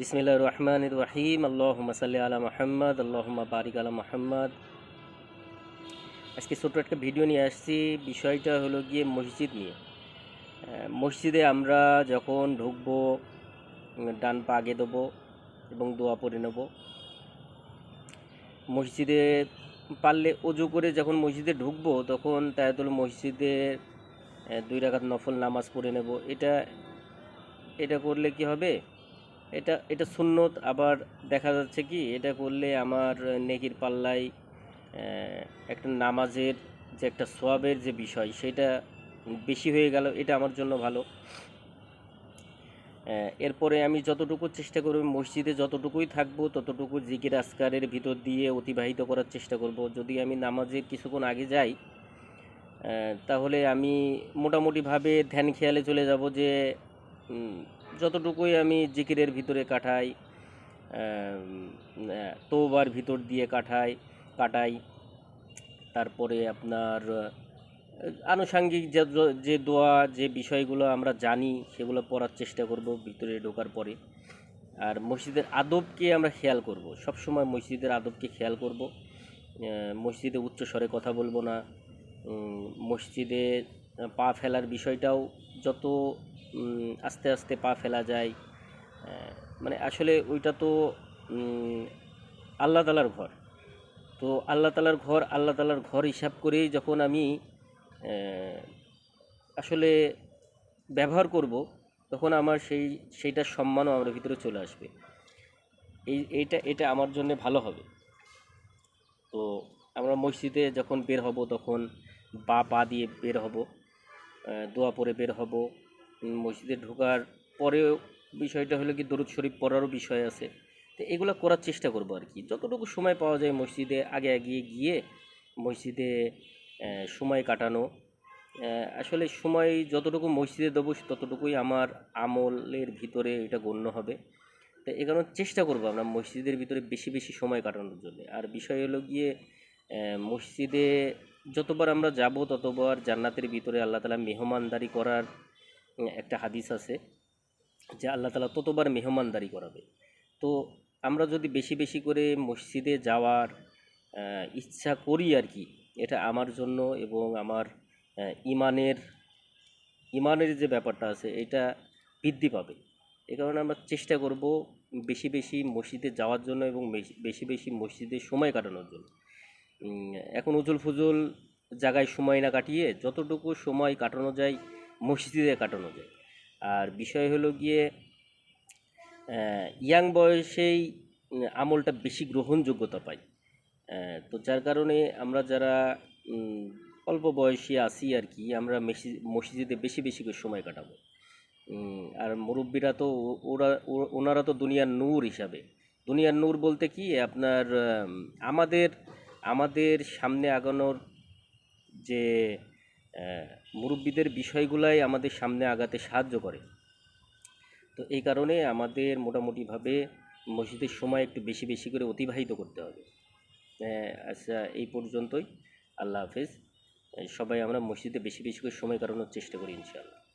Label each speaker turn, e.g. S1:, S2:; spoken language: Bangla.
S1: বিসমিল্লাহ রহমান রহিম। আল্লাহ সাল্লি আলা মোহাম্মদ আল্লাহ বারিক আলা মোহাম্মদ। আজকে ছোট্ট একটা ভিডিও নিয়ে আসছি। বিষয়টা হলো গিয়ে মসজিদ নিয়ে। মসজিদে আমরা যখন ঢুকবো, ডান পা আগে দেবো এবং দোয়া পরে নেব। মসজিদে পারলে অজু করে যখন মসজিদে ঢুকবো, তখন তায়াতুল মসজিদে দুই রাকাত নফল নামাজ পড়ে নেব। এটা এটা করলে কি হবে? এটা এটা সুন্নত, আবার দেখা যাচ্ছে কি, এটা করলে আমার নেকির পাল্লায় একটা নামাজের যে একটা সোয়াবের যে বিষয়, সেটা বেশি হয়ে গেল, এটা আমার জন্য ভালো। এরপরে আমি যতটুকু চেষ্টা করব, মসজিদে যতটুকুই থাকব, ততটুকু জিকির আসকারের ভিতর দিয়ে অতিবাহিত করার চেষ্টা করব। যদি আমি নামাজের কিছুক্ষণ আগে যাই তাহলে আমি মোটামুটিভাবে ধ্যান খেয়ালে চলে যাব যে যতটুকুই আমি জিকিরের ভিতরে কাটাই তোবার ভিতর দিয়ে কাটাই কাটাই, তারপরে আপনার আনুষাঙ্গিক যে যে দোয়া, যে বিষয়গুলো আমরা জানি সেগুলো পড়ার চেষ্টা করব ভিতরে ঢোকার পরে। আর মসজিদের আদবকে আমরা খেয়াল করব। সব সময় মসজিদের আদবকে খেয়াল করব। মসজিদে উচ্চ স্বরে কথা বলব না। মসজিদে পা ফেলার বিষয়টাও যত আস্তে আস্তে পা ফেলা যায়। মানে আসলে ওইটা তো আল্লাহ তালার ঘর। তো আল্লাহ তালার ঘর, আল্লাহ তালার ঘর হিসাব করেই যখন আমি আসলে ব্যবহার করব, তখন আমার সেই সেইটার সম্মানও আমার ভিতরে চলে আসবে। এই, এইটা, এটা আমার জন্য ভালো হবে। তো আমরা মসজিদে যখন বের হব, তখন বা পা দিয়ে বের হব দোয়া পরে বের হব মসজিদে ঢোকার পরেও বিষয়টা হলো কি দরুদ শরীফ পড়ারও বিষয় আছে। তো এগুলো করার চেষ্টা করব আর কি। যতটুকু সময় পাওয়া যায় মসজিদে আগে এগিয়ে গিয়ে মসজিদে সময় কাটানো। আসলে সময় যতটুকু মসজিদে দেবো ততটুকুই আমার আমলের ভিতরে এটা গণ্য হবে। তো এ কারণে চেষ্টা করব আমরা মসজিদের ভিতরে বেশি বেশি সময় কাটানোর জন্য। আর বিষয় হলো গিয়ে মসজিদে যতবার আমরা যাব ততবার জান্নাতের ভিতরে আল্লাহ তালা মেহমানদারি করার একটা হাদিস আছে যে আল্লাহ তালা ততবার মেহমানদারি করাবে। তো আমরা যদি বেশি বেশি করে মসজিদে যাওয়ার ইচ্ছা করি আর কি, এটা আমার জন্য এবং আমার ইমানের ইমানের যে ব্যাপারটা আছে এটা বৃদ্ধি পাবে। এ কারণে আমরা চেষ্টা করব বেশি বেশি মসজিদে যাওয়ার জন্য এবং বেশি বেশি মসজিদে সময় কাটানোর জন্য। এখন উজুল ফুজুল জায়গায় সময় না কাটিয়ে যতটুকু সময় কাটানো যায় মসজিদে কাটানো যায়। আর বিষয় হলো গিয়ে ইয়াং বয়সেই আমলটা বেশি গ্রহণযোগ্যতা পায়। তো যার কারণে আমরা যারা অল্প বয়সী আছি আর কি, আমরা মেসি- মসজিদে বেশি বেশি করে সময় কাটাবো। আর মুরব্বীরা তো ওরা ওনারা তো দুনিয়ার নূর হিসাবে। দুনিয়ার নূর বলতে কি, আপনার আমাদের আমাদের সামনে আগানোর যে মুরব্বীদের বিষয়গুলাই আমাদের সামনে আগাতে সাহায্য করে। তো এই কারণে আমাদের মোটামুটিভাবে মসজিদের সময় একটু বেশি বেশি করে অতিবাহিত করতে হবে। হ্যাঁ আচ্ছা এই পর্যন্তই। আল্লাহ হাফেজ। সবাই আমরা মসজিদে বেশি বেশি করে সময় কাটানোর চেষ্টা করি ইনশাআল্লাহ।